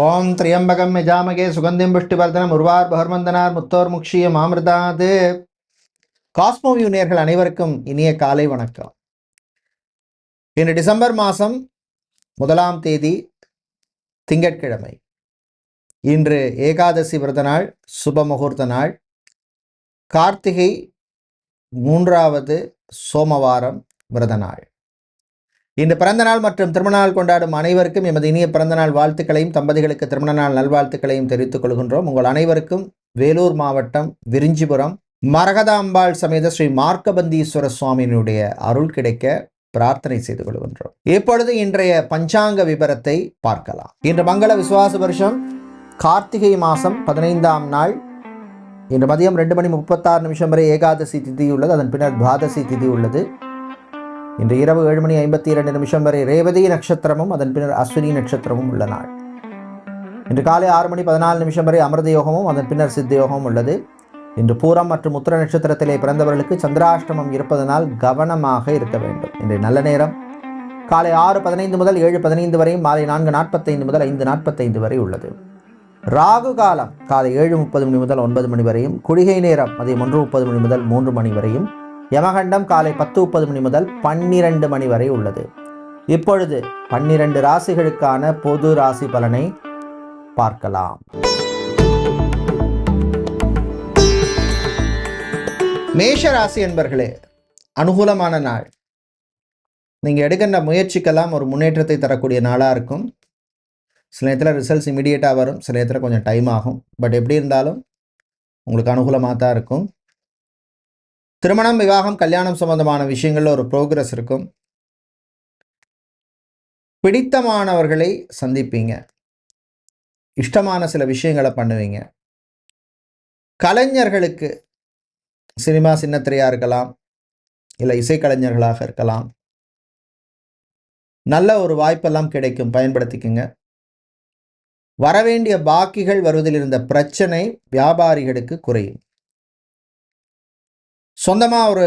ஓம் திரியம்பகம் யஜாமகே சுகந்திம் புஷ்டிவர்தனம் உருவார் பகர்மந்தனார் முத்தோர் முக்ஷிய மாமிருதாது Cosmoview நேர்கள் அனைவருக்கும் இனிய காலை வணக்கம். இன்று டிசம்பர் மாதம் முதலாம் தேதி திங்கட்கிழமை. இன்று ஏகாதசி விரத நாள் சுப முகூர்த்த நாள். கார்த்திகை மூன்றாவது சோமவாரம் விரத நாள் இன்று பிறந்த நாள் மற்றும் திருமண நாள் கொண்டாடும் அனைவருக்கும் எமது இனிய பிறந்தநாள் வாழ்த்துக்களையும் தம்பதிகளுக்கு திருமண நாள் நல்வாழ்த்துக்களையும் தெரிவித்துக் கொள்கின்றோம். உங்கள் அனைவருக்கும் வேலூர் மாவட்டம் விரிஞ்சிபுரம் மரகதாம்பாள் சமேத ஸ்ரீ மார்க்கபந்தீஸ்வர சுவாமியினுடைய அருள் கிடைக்க பிரார்த்தனை செய்து கொள்கின்றோம். இப்பொழுது இன்றைய பஞ்சாங்க விபரத்தை பார்க்கலாம். இன்று மங்கள விசுவாச வருஷம் கார்த்திகை மாதம் பதினைந்தாம் நாள். இன்று மதியம் ரெண்டு மணி முப்பத்தாறு நிமிஷம் வரை ஏகாதசி திதி உள்ளது. அதன் பின்னர் துவாதசி திதி உள்ளது. இன்று இரவு ஏழு மணி ஐம்பத்தி இரண்டு நிமிஷம் வரை ரேவதி நட்சத்திரமும் அதன் பின்னர் அஸ்வினி நட்சத்திரமும் உள்ள நாள். இன்று காலை ஆறு மணி பதினாலு நிமிஷம் வரை அமிர்த யோகமும் அதன் பின்னர் சித்த யோகமும் உள்ளது. இன்று பூரம் மற்றும் உத்திர நட்சத்திரத்திலே பிறந்தவர்களுக்கு சந்திராஷ்டமம் இருப்பதனால் கவனமாக இருக்க வேண்டும். இன்று நல்ல நேரம். காலை ஆறு பதினைந்து முதல் ஏழு பதினைந்து வரையும் மாலை நான்கு நாற்பத்தைந்து முதல் ஐந்து நாற்பத்தைந்து வரை உள்ளது. ராகு காலம் காலை ஏழு முப்பது மணி முதல் ஒன்பது மணி வரையும் குடிகை நேரம் அதே ஒன்று முப்பது மணி முதல் மூன்று மணி வரையும் யமகண்டம் காலை பத்து முப்பது மணி முதல் பன்னிரண்டு மணி வரை உள்ளது. இப்பொழுது பன்னிரண்டு ராசிகளுக்கான பொது ராசி பலனை பார்க்கலாம். மேஷ ராசி என்பர்களே அனுகூலமான நாள். நீங்கள் எடுக்கின்ற முயற்சிக்கெல்லாம் ஒரு முன்னேற்றத்தை தரக்கூடிய நாளாக இருக்கும். சில நேரத்தில் ரிசல்ட்ஸ் இமீடியட்டாக வரும். சில நேரத்தில் கொஞ்சம் டைம் ஆகும். பட் எப்படி இருந்தாலும் உங்களுக்கு அனுகூலமாக தான் இருக்கும். திருமணம் விவாகம் கல்யாணம் சம்பந்தமான விஷயங்களில் ஒரு ப்ரோக்ரஸ் இருக்கும். பிடித்தமானவர்களை சந்திப்பீங்க. இஷ்டமான சில விஷயங்களை பண்ணுவீங்க. கலைஞர்களுக்கு சினிமா சின்னத்திரையாக இருக்கலாம் இல்லை இசைக்கலைஞர்களாக இருக்கலாம் நல்ல ஒரு வாய்ப்பெல்லாம் கிடைக்கும் பயன்படுத்திக்கங்க. வரவேண்டிய பாக்கிகள் வருவதில் இருந்த பிரச்சனை வியாபாரிகளுக்கு குறையும். சொந்தமாக ஒரு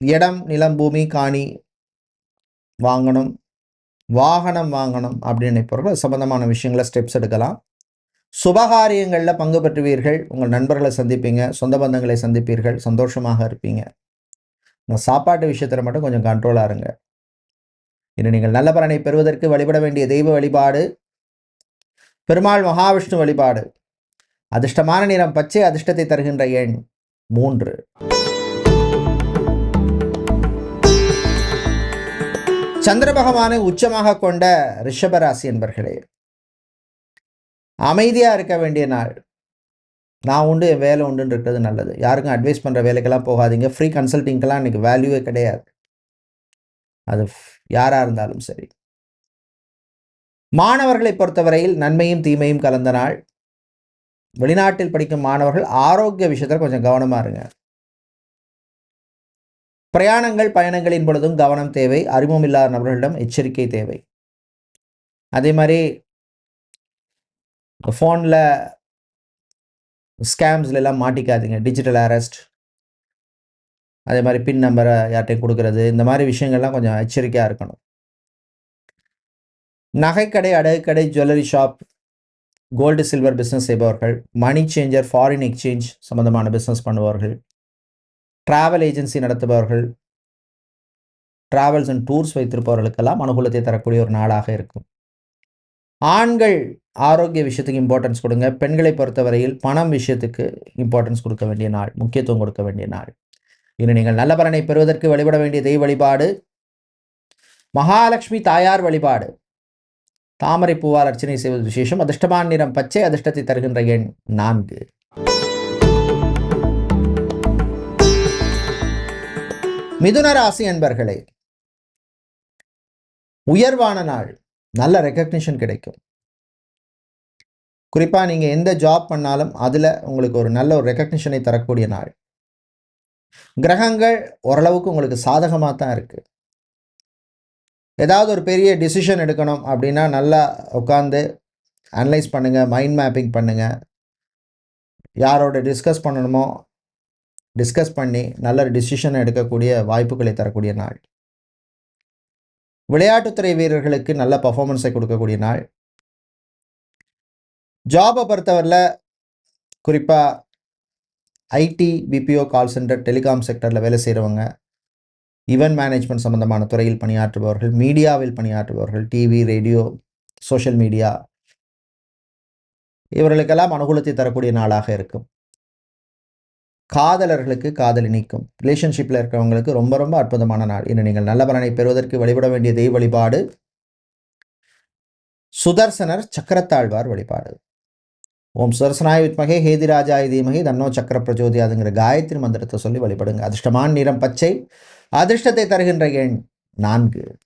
இடம் நிலம் பூமி காணி வாங்கணும் வாகனம் வாங்கணும் அப்படின்னு நினைப்பவர்கள் சம்மந்தமான சம்பந்தமான விஷயங்களை ஸ்டெப்ஸ் எடுக்கலாம். சுபகாரியங்களில் பங்கு பெற்றுவீர்கள் உங்கள் நண்பர்களை சந்திப்பீங்க சொந்த பந்தங்களை சந்திப்பீர்கள் சந்தோஷமாக இருப்பீங்க. உங்கள் சாப்பாட்டு விஷயத்தில் மட்டும் கொஞ்சம் கண்ட்ரோலாக இருங்க. இன்று நீங்கள் நல்ல பலனை பெறுவதற்கு வழிபட வேண்டிய தெய்வ வழிபாடு பெருமாள் மகாவிஷ்ணு வழிபாடு. அதிர்ஷ்டமான நிறம் பச்சை அதிர்ஷ்டத்தை தருகின்ற எண். மூன்று. சந்திர பகவானை உச்சமாக கொண்ட ரிஷபராசி என்பர்களே அமைதியாக இருக்க வேண்டிய நாள். நான் உண்டு என் வேலை உண்டுன்னு இருக்கிறது நல்லது. யாருக்கும் அட்வைஸ் பண்ணுற வேலைக்கெல்லாம் போகாதீங்க. ஃப்ரீ கன்சல்ட்டிங்கெல்லாம் இன்றைக்கி வேல்யூவே கிடையாது. அது யாராக இருந்தாலும் சரி. மாணவர்களை பொறுத்தவரையில் நன்மையும் தீமையும் கலந்த நாள். வெளிநாட்டில் படிக்கும் மாணவர்கள் ஆரோக்கிய விஷயத்தில் கொஞ்சம் கவனமாக இருங்க. பிரயாணங்கள் பயணங்களின் பொழுதும் கவனம் தேவை. அறிமுகம் இல்லாத நபர்களிடம் எச்சரிக்கை தேவை. அதே மாதிரி ஃபோனில் ஸ்கேம்ஸ்ல எல்லாம் மாட்டிக்காதீங்க. டிஜிட்டல் அரெஸ்ட் அதே மாதிரி பின் நம்பரை யார்கிட்டையும் கொடுக்கறது. இந்த மாதிரி விஷயங்கள்லாம் கொஞ்சம் எச்சரிக்கையாக இருக்கணும். நகைக்கடை அடகுக்கடை jewellery shop gold silver business செய்பவர்கள் மணி சேஞ்சர் ஃபாரின் எக்ஸ்சேஞ்ச் சம்மந்தமான பிஸ்னஸ் பண்ணுபவர்கள் ட்ராவல் ஏஜென்சி நடத்துபவர்கள் ட்ராவல்ஸ் அண்ட் டூர்ஸ் வைத்திருப்பவர்களுக்கெல்லாம் அனுகூலத்தை தரக்கூடிய ஒரு நாளாக இருக்கும். ஆண்கள் ஆரோக்கிய விஷயத்துக்கு இம்பார்ட்டன்ஸ் கொடுங்க. பெண்களை பொறுத்தவரையில் பணம் விஷயத்துக்கு இம்பார்ட்டன்ஸ் கொடுக்க வேண்டிய நாள் முக்கியத்துவம் கொடுக்க வேண்டிய நாள். இனி நீங்கள் நல்ல பலனை பெறுவதற்கு வழிபட வேண்டிய தெய்வ வழிபாடு மகாலட்சுமி தாயார் வழிபாடு. தாமரை பூவால் அர்ச்சனை செய்வது விசேஷம். அதிர்ஷ்டமான நிறம் பச்சை அதிர்ஷ்டத்தை தருகின்ற எண் நான்கு. மிதுன ராசி என்பர்களே உயர்வான நாள் நல்ல ரெக்கக்னிஷன் கிடைக்கும். குறிப்பாக நீங்கள் எந்த ஜாப் பண்ணாலும் அதில் உங்களுக்கு ஒரு நல்ல ஒரு ரெக்கக்னிஷனை தரக்கூடிய நாள். கிரகங்கள் ஓரளவுக்கு உங்களுக்கு சாதகமாக தான் இருக்குது ஏதாவது ஒரு பெரிய டிசிஷன் எடுக்கணும் அப்படின்னா நல்லா உட்காந்து அனலைஸ் பண்ணுங்கள் மைண்ட் மேப்பிங் பண்ணுங்கள் யாரோட டிஸ்கஸ் பண்ணணுமோ டிஸ்கஸ் பண்ணி நல்ல டிசிஷன் எடுக்கக்கூடிய வாய்ப்புகளை தரக்கூடிய நாள். விளையாட்டுத்துறை வீரர்களுக்கு நல்ல பர்ஃபாமன்ஸை கொடுக்கக்கூடிய நாள். ஜாபை பொறுத்தவரையில் குறிப்பாக IT BPO call centre telecom செக்டரில் வேலை செய்கிறவங்க ஈவென்ட் மேனேஜ்மெண்ட் சம்பந்தமான துறையில் பணியாற்றுபவர்கள் மீடியாவில் பணியாற்றுபவர்கள் டிவி ரேடியோ சோஷியல் மீடியா இவர்களுக்கெல்லாம் அனுகூலத்தை தரக்கூடிய நாளாக இருக்கும். காதலர்களுக்கு காதலி நீக்கும் ரிலேஷன்ஷிப்பில் இருக்கிறவங்களுக்கு ரொம்ப ரொம்ப அற்புதமான நாள். இன்று நீங்கள் நல்ல பலனை பெறுவதற்கு வழிபட வேண்டிய தெய்வ வழிபாடு சுதர்சனர் சக்கரத்தாழ்வார் வழிபாடு. ஓம் சுதர்சனாய வித்மகே ஹேதிராஜாய தீமகே தன்னோ சக்கர பிரஜோதியாதுங்கிற காயத்ரி மந்திரத்தை சொல்லி வழிபடுங்க. அதிர்ஷ்டமான நிறம் பச்சை அதிர்ஷ்டத்தை தருகின்ற எண் நான்கு.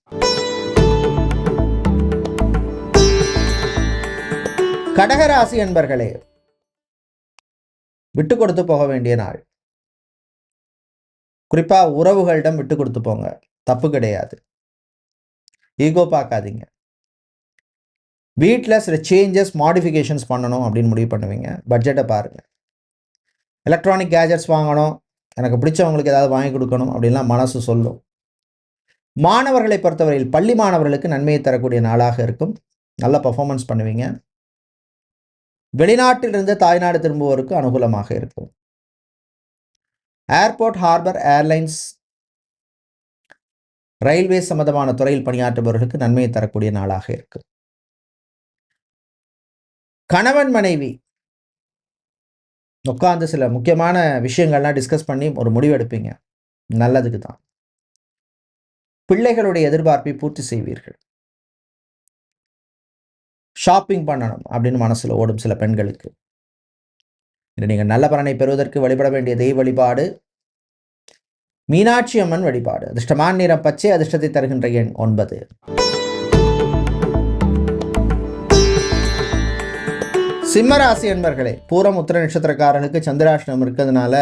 கடகராசி என்பர்களே விட்டு கொடுத்து போக வேண்டிய நாள். குறிப்பா உறவுகளிடம் விட்டு கொடுத்து போங்க. தப்பு கிடையாது. ஈகோ பார்க்காதீங்க. வீட்டில் சில சேஞ்சஸ் மாடிஃபிகேஷன்ஸ் பண்ணணும் அப்படின்னு முடிவு பண்ணுவீங்க. பட்ஜெட்டை பாருங்கள் எலக்ட்ரானிக் கேஜெட்ஸ் வாங்கணும். எனக்கு பிடிச்சவங்களுக்கு ஏதாவது வாங்கி கொடுக்கணும் அப்படின்லாம் மனசு சொல்லும். மாணவர்களை பொறுத்தவரையில் பள்ளி மாணவர்களுக்கு நன்மையை தரக்கூடிய நாளாக இருக்கும். நல்ல பர்ஃபார்மன்ஸ் பண்ணுவீங்க. வெளிநாட்டிலிருந்து தாய்நாடு திரும்புவோருக்கு அனுகூலமாக இருக்கும். ஏர்போர்ட் ஹார்பர் ஏர்லைன்ஸ் ரயில்வே சம்பந்தமான துறையில் பணியாற்றுபவர்களுக்கு நன்மையை தரக்கூடிய நாளாக இருக்கும். கணவன் மனைவி உட்காந்து சில முக்கியமான விஷயங்கள்லாம் டிஸ்கஸ் பண்ணி ஒரு முடிவு எடுப்பீங்க. நல்லதுக்கு தான். பிள்ளைகளுடைய எதிர்பார்ப்பை பூர்த்தி செய்வீர்கள். ஷாப்பிங் பண்ணணும் அப்படின்னு மனசில் ஓடும் சில பெண்களுக்கு. இன்று நீங்கள் நல்ல பலனை பெறுவதற்கு வழிபட வேண்டிய தெய்வ வழிபாடு மீனாட்சி அம்மன் வழிபாடு அதிர்ஷ்டமான நிறம் பச்சை அதிர்ஷ்டத்தை தருகின்ற எண் ஒன்பது. சிம்மராசி என்பர்களே பூரம் உத்திர நட்சத்திரக்காரனுக்கு சந்திராஷ்டமம் இருக்கிறதுனால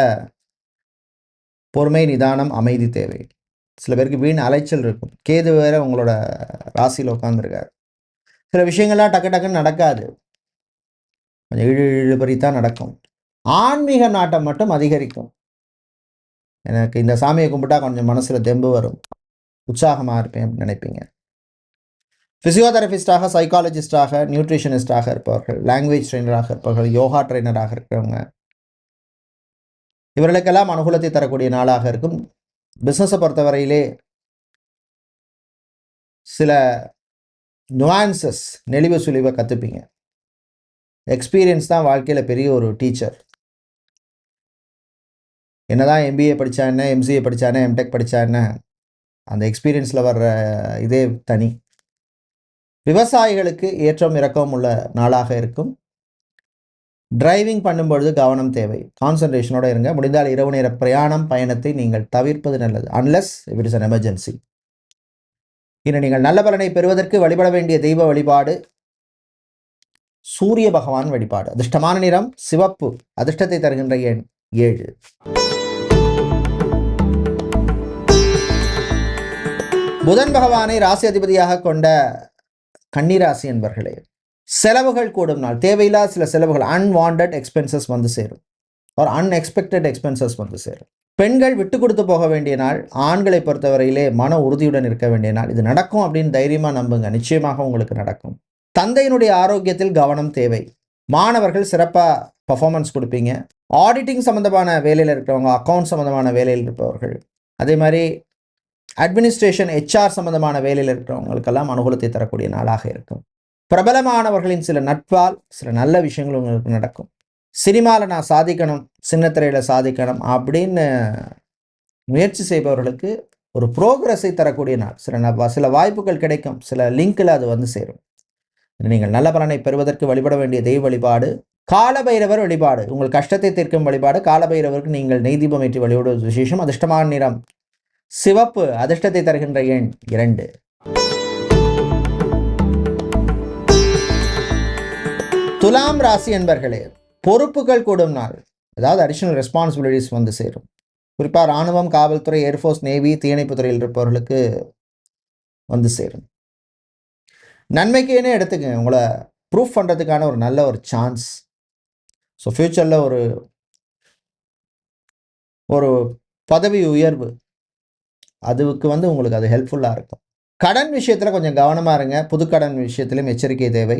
பொறுமை நிதானம் அமைதி தேவை. சில பேருக்கு வீண் அலைச்சல் இருக்கும். கேது வேற உங்களோட ராசியில் உட்காந்துருக்காரு சில விஷயங்கள்லாம் டக்கு டக்குன்னு நடக்காது. கொஞ்சம் இழு இழுபறி தான் நடக்கும். ஆன்மீக நாட்டம் மட்டும் அதிகரிக்கும். எனக்கு இந்த சாமியை கும்பிட்டா கொஞ்சம் மனசில் தெம்பு வரும். உற்சாகமாக இருப்பேன் அப்படின்னு நினைப்பீங்க. ஃபிசியோதெரபிஸ்டாக சைக்காலஜிஸ்டாக நியூட்ரிஷனிஸ்டாக இருப்பவர்கள் லாங்குவேஜ் ட்ரெயினராக இருப்பவர்கள் யோகா ட்ரெயினராக இருக்கிறவங்க இவர்களுக்கெல்லாம் அனுகூலத்தை தரக்கூடிய நாளாக இருக்கும். பிஸ்னஸை பொறுத்தவரையிலே சில நுவான்சஸ் நெளிவு சுழிவை கற்றுப்பீங்க எக்ஸ்பீரியன்ஸ் தான் வாழ்க்கையில் பெரிய ஒரு டீச்சர் என்னதான் எம்பிஏ படித்தா என்ன எம்சிஏ படித்தா என்ன எம்டெக் படித்தா என்ன அந்த எக்ஸ்பீரியன்ஸில் வர்ற இதே தனி. விவசாயிகளுக்கு ஏற்றம் இறக்கம் உள்ள நாளாக இருக்கும். டிரைவிங் பண்ணும்பொழுது கவனம் தேவை. கான்சன்ட்ரேஷனோட இருங்க. முடிந்தால் இரவு நேர பிரயாணம் பயணத்தை நீங்கள் தவிர்ப்பது நல்லது. Unless it is an emergency இன்று நீங்கள் நல்ல பலனை பெறுவதற்கு வழிபட வேண்டிய தெய்வ வழிபாடு சூரிய பகவான் வழிபாடு. அதிர்ஷ்டமான நிறம் சிவப்பு. அதிர்ஷ்டத்தை தருகின்ற எண் ஏழு. புதன் பகவானை ராசி அதிபதியாக கொண்ட கன்னிராசி என்பர்களே செலவுகள் கூடும் நாள். தேவையில்லாத சில செலவுகள் அன்வாண்டட் எக்ஸ்பென்சஸ் வந்து சேரும். ஒரு அன்எக்ஸ்பெக்டட் எக்ஸ்பென்சஸ் வந்து சேரும். பெண்கள் விட்டு கொடுத்து போக வேண்டிய நாள் ஆண்களை பொறுத்தவரையிலே மன உறுதியுடன் இருக்க வேண்டிய நாள். இது நடக்கும் அப்படின்னு தைரியமாக நம்புங்க. நிச்சயமாக உங்களுக்கு நடக்கும். தந்தையினுடைய ஆரோக்கியத்தில் கவனம் தேவை. மாணவர்கள் சிறப்பாக பர்ஃபார்மன்ஸ் கொடுப்பீங்க. ஆடிட்டிங் சம்மந்தமான வேலையில் இருக்கிறவங்க அக்கௌண்ட் சம்மந்தமான வேலையில் இருப்பவர்கள். அதே மாதிரி அட்மினிஸ்ட்ரேஷன் ஹெச்ஆர் சம்மந்தமான வேலையில் இருக்கிறவங்களுக்கெல்லாம் அனுகூலத்தை தரக்கூடிய நாளாக இருக்கும். பிரபலமானவர்களின் சில நட்பால் சில நல்ல விஷயங்கள் உங்களுக்கு நடக்கும். சினிமாவில் நான் சாதிக்கணும் சின்னத்திரையில் சாதிக்கணும் அப்படின்னு முயற்சி செய்பவர்களுக்கு ஒரு ப்ரோக்ரஸை தரக்கூடிய நாள். சில ந- சில வாய்ப்புகள் கிடைக்கும். சில லிங்கில் அது வந்து சேரும். நீங்கள் நல்ல பலனை பெறுவதற்கு வழிபட வேண்டிய தெய்வ வழிபாடு காலபைரவர் வழிபாடு. உங்கள் கஷ்டத்தை தீர்க்கும் வழிபாடு காலபைரவருக்கு நீங்கள் நெய் தீபம் ஏற்றி வழிபடுவது விசேஷம். அதிர்ஷ்டமான நிறம். சிவப்பு அதிர்ஷ்டத்தை தருகின்ற எண் இரண்டு. துலாம் ராசி என்பர்களே பொறுப்புகள் கூடும் நாள். அதாவது அடிஷனல் ரெஸ்பான்சிபிலிட்டிஸ் வந்து சேரும். குறிப்பாக இராணுவம் காவல்துறை ஏர்ஃபோர்ஸ் நேவி தீயணைப்பு துறையில் இருப்பவர்களுக்கு வந்து சேரும். நன்மைக்குன்னே எடுத்துக்கங்க. உங்களை ப்ரூஃப் பண்ணுறதுக்கான ஒரு நல்ல ஒரு சான்ஸ் ஸோ ஃப்யூச்சரில் ஒரு ஒரு பதவி உயர்வு. அதுக்கு வந்து உங்களுக்கு அது ஹெல்ப்ஃபுல்லாக இருக்கும். கடன் விஷயத்தில் கொஞ்சம் கவனமாக இருங்க. புதுக்கடன் விஷயத்திலும் எச்சரிக்கை தேவை.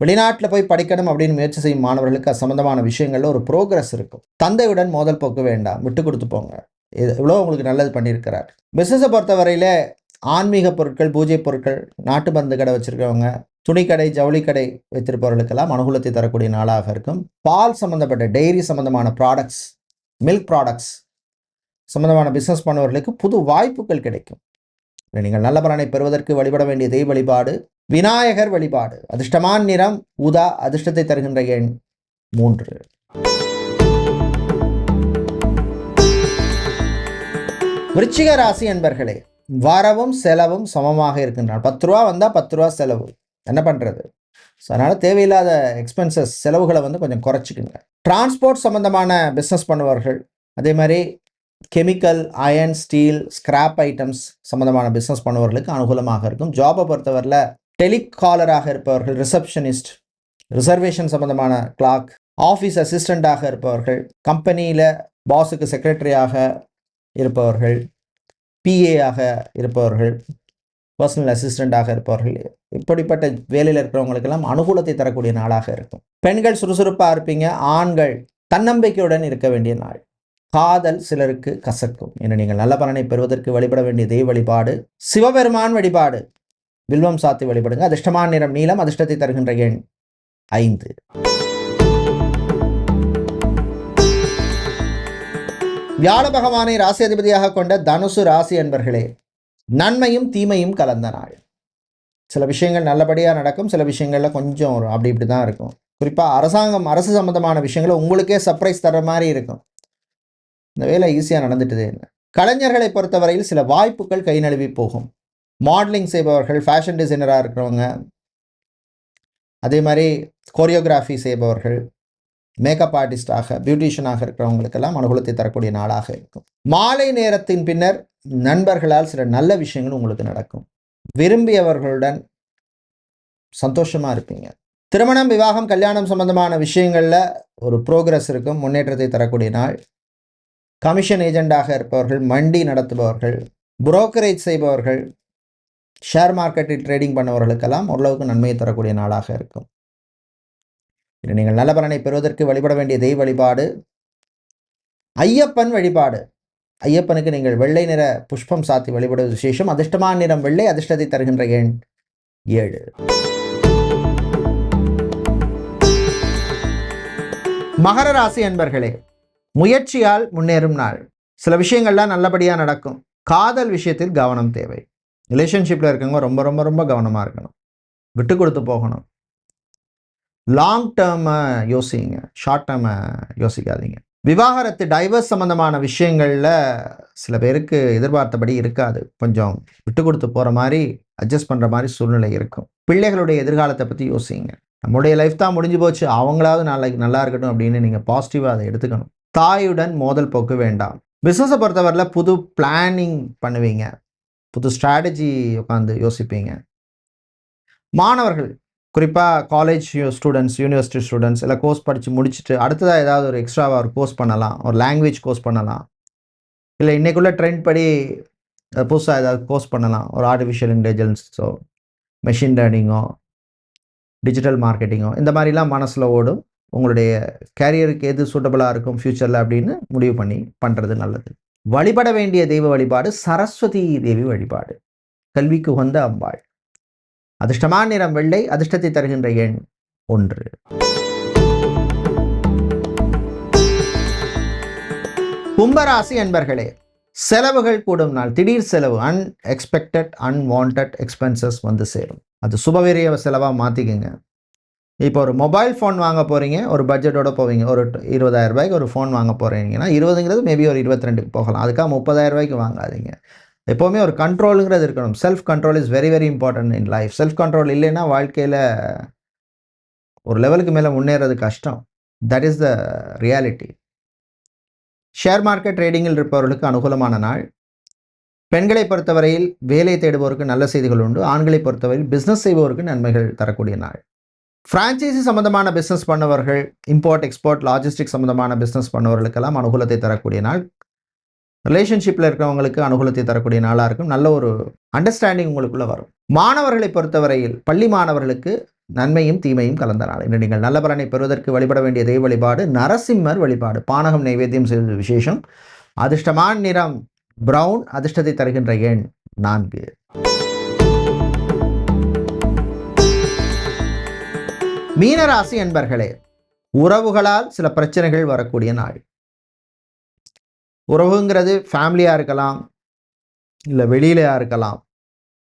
வெளிநாட்டில் போய் படிக்கணும் அப்படின்னு முயற்சி செய்யும் மாணவர்களுக்கு அது சம்மந்தமான விஷயங்களில் ஒரு ப்ரோக்ரஸ் இருக்கும். தந்தையுடன் மோதல் போக்கு வேண்டாம். விட்டு கொடுத்து போங்க. இது இவ்வளோ உங்களுக்கு நல்லது பண்ணியிருக்கிறார். பிஸ்னஸை பொறுத்தவரையில் ஆன்மீக பொருட்கள் பூஜை பொருட்கள் நாட்டு மருந்து கடை வச்சுருக்கவங்க துணிக்கடை ஜவுளி கடை வைத்திருப்பவர்களுக்கெல்லாம் அனுகூலத்தை தரக்கூடிய நாளாக இருக்கும். பால் சம்மந்தப்பட்ட டெய்ரி சம்மந்தமான ப்ராடக்ட்ஸ் மில்க் ப்ராடக்ட்ஸ் சம்மந்தமான பிஸ்னஸ் பண்ணவர்களுக்கு புது வாய்ப்புகள் கிடைக்கும். நீங்கள் நல்ல பலனை பெறுவதற்கு வழிபட வேண்டிய தெய்வ வழிபாடு விநாயகர் வழிபாடு அதிர்ஷ்டமான நிறம் உதா அதிர்ஷ்டத்தை தருகின்ற எண் மூன்று. விருச்சிக ராசி என்பர்களே வரவும் செலவும் சமமாக இருக்கின்றன. பத்து ரூபா வந்தால் பத்து ரூபா செலவு. என்ன பண்ணுறது ஸோ அதனால் தேவையில்லாத எக்ஸ்பென்சஸ் செலவுகளை வந்து கொஞ்சம் குறைச்சிக்குங்க. டிரான்ஸ்போர்ட் சம்மந்தமான பிஸ்னஸ் பண்ணுவார்கள் அதே மாதிரி chemical iron steel scrap items சம்மந்தமான பிஸ்னஸ் பண்ணுவவர்களுக்கு அனுகூலமாக இருக்கும். ஜாபை பொறுத்தவரையில் டெலிகாலராக இருப்பவர்கள் ரிசப்ஷனிஸ்ட் ரிசர்வேஷன் சம்மந்தமான கிளாக் ஆஃபீஸ் அசிஸ்டண்ட்டாக இருப்பவர்கள் கம்பெனியில் பாஸுக்கு செக்ரட்டரியாக இருப்பவர்கள் பிஏயாக இருப்பவர்கள் பர்சனல் அசிஸ்டண்ட்டாக இருப்பவர்கள் இப்படிப்பட்ட வேலையில் இருக்கிறவங்களுக்கெல்லாம் அனுகூலத்தை தரக்கூடிய நாளாக இருக்கும். பெண்கள் சுறுசுறுப்பாக இருப்பீங்க ஆண்கள் தன்னம்பிக்கையுடன் இருக்க வேண்டிய நாள். காதல் சிலருக்கு கசக்கும். என நீங்கள் நல்ல பலனை பெறுவதற்கு வழிபட வேண்டிய தெய்வ வழிபாடு சிவபெருமான் வழிபாடு. வில்வம் சாத்தி வழிபடுங்க. அதிர்ஷ்டமான நிறம் நீளம் அதிர்ஷ்டத்தை தருகின்ற எண் ஐந்து. வியாழ பகவானை ராசி அதிபதியாக கொண்ட தனுசு ராசி என்பர்களே நன்மையும் தீமையும் கலந்த நாள். சில விஷயங்கள் நல்லபடியாக நடக்கும் சில விஷயங்கள்ல கொஞ்சம் அப்படி இப்படி தான் இருக்கும். குறிப்பாக அரசாங்கம் அரசு சம்பந்தமான விஷயங்களை உங்களுக்கே சர்ப்ரைஸ் தர மாதிரி இருக்கும். இந்த வேலை ஈஸியாக நடந்துட்டுதே இல்லை. கலைஞர்களை பொறுத்தவரையில் சில வாய்ப்புகள் கை நழுவி போகும். மாடலிங் செய்பவர்கள் ஃபேஷன் டிசைனராக இருக்கிறவங்க அதே மாதிரி கோரியோகிராஃபி செய்பவர்கள் மேக்கப் ஆர்டிஸ்டாக பியூட்டிஷியனாக இருக்கிறவங்களுக்கெல்லாம் அனுகூலத்தை தரக்கூடிய நாளாக இருக்கும். மாலை நேரத்தின் பின்னர் நண்பர்களால் சில நல்ல விஷயங்கள் உங்களுக்கு நடக்கும். விரும்பியவர்களுடன் சந்தோஷமாக இருப்பீங்க. திருமணம் விவாகம் கல்யாணம் சம்பந்தமான விஷயங்களில் ஒரு ப்ரோக்ரஸ் இருக்கும் முன்னேற்றத்தை தரக்கூடிய நாள். கமிஷன் ஏஜெண்டாக இருப்பவர்கள் மண்டி நடத்துபவர்கள் புரோக்கரேஜ் செய்பவர்கள் ஷேர் மார்க்கெட்டில் ட்ரேடிங் பண்ணவர்களுக்கெல்லாம் ஓரளவுக்கு நன்மையை தரக்கூடிய நாளாக இருக்கும். இது நீங்கள் நல்ல பலனை பெறுவதற்கு வழிபட வேண்டிய தெய்வ வழிபாடு ஐயப்பன் வழிபாடு. ஐயப்பனுக்கு நீங்கள் வெள்ளை நிற புஷ்பம் சாத்தி வழிபடுவது விசேஷம். அதிர்ஷ்டமான நிறம் வெள்ளை அதிர்ஷ்டத்தை தருகின்ற எண் ஏழு. மகர ராசி அன்பர்களே முயற்சியால் முன்னேறும் நாள். சில விஷயங்கள்லாம் நல்லபடியாக நடக்கும். காதல் விஷயத்தில் கவனம் தேவை. ரிலேஷன்ஷிப்பில் இருக்கவங்க ரொம்ப ரொம்ப ரொம்ப கவனமாக இருக்கணும். விட்டு கொடுத்து போகணும். லாங் டேர்மை யோசிங்க. ஷார்ட் டேர்மை யோசிக்காதீங்க. விவாகரத்து டைவர்ஸ் சம்மந்தமான விஷயங்களில் சில பேருக்கு எதிர்பார்த்தபடி இருக்காது. கொஞ்சம் விட்டு கொடுத்து போகிற மாதிரி அட்ஜஸ்ட் பண்ணுற மாதிரி சூழ்நிலை இருக்கும். பிள்ளைகளுடைய எதிர்காலத்தை பற்றி யோசிங்க. நம்முடைய லைஃப் தான் முடிஞ்சு போச்சு. அவங்களாவது நாளைக்கு நல்லா இருக்கட்டும் அப்படின்னு நீங்கள் பாசிட்டிவாக அதை எடுத்துக்கணும். தாயுடன் மோதல் போக்கு வேண்டாம். பிஸ்னஸை பொறுத்தவரையில் புது பிளானிங் பண்ணுவீங்க. புது ஸ்ட்ராட்டஜி உட்காந்து யோசிப்பீங்க. மாணவர்கள் குறிப்பாக காலேஜ் ஸ்டூடெண்ட்ஸ் யூனிவர்சிட்டி ஸ்டூடெண்ட்ஸ் இல்லை கோர்ஸ் படித்து முடிச்சுட்டு அடுத்ததாக ஏதாவது ஒரு எக்ஸ்ட்ராவாக ஒரு கோர்ஸ் பண்ணலாம். ஒரு லாங்குவேஜ் கோர்ஸ் பண்ணலாம். இல்லை இன்றைக்குள்ள ட்ரெண்ட் படி புதுசாக ஏதாவது கோர்ஸ் பண்ணலாம். ஒரு ஆர்டிஃபிஷியல் இன்டெலிஜென்ஸோ மெஷின் லேர்னிங்கோ டிஜிட்டல் மார்க்கெட்டிங்கோ இந்த மாதிரிலாம் மனசில் ஓடும். உங்களுடைய கேரியருக்கு எது சூட்டபுளாக இருக்கும் ஃப்யூச்சரில் அப்படின்னு முடிவு பண்ணி பண்ணுறது நல்லது. வழிபட வேண்டிய தெய்வ வழிபாடு சரஸ்வதி தேவி வழிபாடு. கல்விக்கு உகந்த அம்பாள். அதிர்ஷ்டமான நிறம் வெள்ளை அதிர்ஷ்டத்தை தருகின்ற எண் ஒன்று. கும்பராசி என்பர்களே செலவுகள் கூடும் நாள். திடீர் செலவு அன்எக்ஸ்பெக்டட் அன்வான்ட் எக்ஸ்பென்சஸ் வந்து சேரும். அது சுபவீரிய செலவாக மாற்றிக்குங்க இப்போ ஒரு மொபைல் ஃபோன் வாங்க போகிறீங்க ஒரு பட்ஜெட்டோட போவீங்க. ஒரு இருபதாயிரம் ரூபாய்க்கு ஒரு ஃபோன் வாங்க போகிறீங்கன்னா இருபதுங்கிறது மேபி ஒரு இருபத்தி ரெண்டுக்கு போகலாம். அதுக்காக முப்பதாயிரம் ரூபாய்க்கு வாங்காதீங்க. எப்போவுமே ஒரு கண்ட்ரோலுங்கிறது இருக்கணும். Self control is very very important in life self control இல்லைன்னா வாழ்க்கையில் ஒரு லெவலுக்கு மேலே முன்னேறது கஷ்டம். That is the reality share market ட்ரேடிங்கில் இருப்பவர்களுக்கு அனுகூலமான நாள். பெண்களை பொறுத்தவரையில் வேலை தேடுபவருக்கு நல்ல செய்திகள் உண்டு. ஆண்களை பொறுத்தவரையில் பிஸ்னஸ் செய்பவருக்கு நன்மைகள் தரக்கூடிய நாள். ஃப்ரான்ச்சைசி சம்மந்தமான பிஸ்னஸ் பண்ணவர்கள் இம்போர்ட் எக்ஸ்போர்ட் லாஜிஸ்டிக் சம்மந்தமான பிஸ்னஸ் பண்ணவர்களுக்கெல்லாம் அனுகூலத்தை தரக்கூடிய நாள். ரிலேஷன்ஷிப்பில் இருக்கிறவங்களுக்கு அனுகூலத்தை தரக்கூடிய நாளாக இருக்கும். நல்ல ஒரு அண்டர்ஸ்டாண்டிங் உங்களுக்குள்ளே வரும். மாணவர்களை பொறுத்தவரையில் பள்ளி மாணவர்களுக்கு நன்மையும் தீமையும் கலந்த நாள். இன்று நீங்கள் நல்ல பலனை பெறுவதற்கு வழிபட வேண்டிய தெய்வ வழிபாடு நரசிம்மர் வழிபாடு. பானகம் நைவேத்தியம் செய்வது விசேஷம். அதிர்ஷ்டமான நிறம் பிரவுன் அதிர்ஷ்டத்தை தருகின்ற எண் நான்கு. மீனராசி என்பர்களே உறவுகளால் சில பிரச்சனைகள் வரக்கூடிய நாள். உறவுங்கிறது ஃபேமிலியாக இருக்கலாம் இல்லை வெளியிலையா இருக்கலாம்.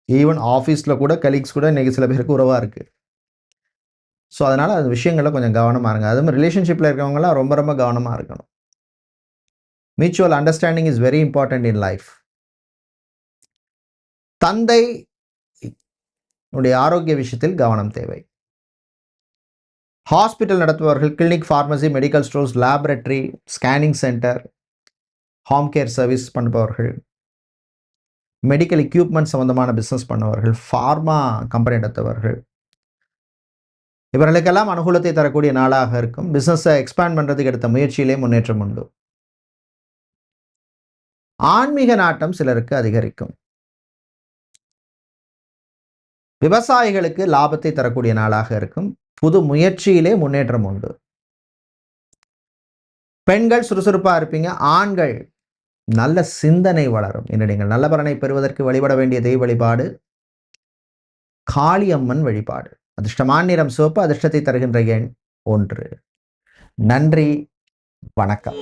ஈவன் ஆஃபீஸில் கூட கலீக்ஸ் கூட இன்றைக்கி சில பேருக்கு உறவாக இருக்குது ஸோ அதனால் அந்த விஷயங்களில் கொஞ்சம் கவனமாக இருங்க. அதுவும் ரிலேஷன்ஷிப்பில் இருக்கிறவங்களாம் ரொம்ப ரொம்ப கவனமாக இருக்கணும். Mutual understanding is very important in life தந்தை உடைய ஆரோக்கிய விஷயத்தில் கவனம் தேவை. Hospital நடத்துபவர்கள் clinic pharmacy medical stores laboratory scanning centre home care service பண்ணுபவர்கள். Medical equipment சம்பந்தமான பிஸ்னஸ் பண்ணவர்கள் ஃபார்மா கம்பெனி நடத்தவர்கள் இவர்களுக்கெல்லாம் அனுகூலத்தை தரக்கூடிய நாளாக இருக்கும். பிஸ்னஸை எக்ஸ்பேண்ட் பண்ணுறதுக்கு எடுத்த முயற்சியிலே முன்னேற்றம் உண்டு. ஆன்மீக நாட்டம் சிலருக்கு அதிகரிக்கும். விவசாயிகளுக்கு லாபத்தை தரக்கூடிய நாளாக இருக்கும். புது முயற்சியிலே முன்னேற்றம் உண்டு. பெண்கள் சுறுசுறுப்பாக இருப்பீங்க ஆண்கள் நல்ல சிந்தனை வளரும். இன்று நீங்கள் நல்ல பலனை பெறுவதற்கு வழிபட வேண்டிய தெய்வ வழிபாடு காளியம்மன் வழிபாடு. அதிர்ஷ்டமான நிறம் சிவப்பு அதிர்ஷ்டத்தை தருகின்ற எண் ஒன்று. நன்றி வணக்கம்.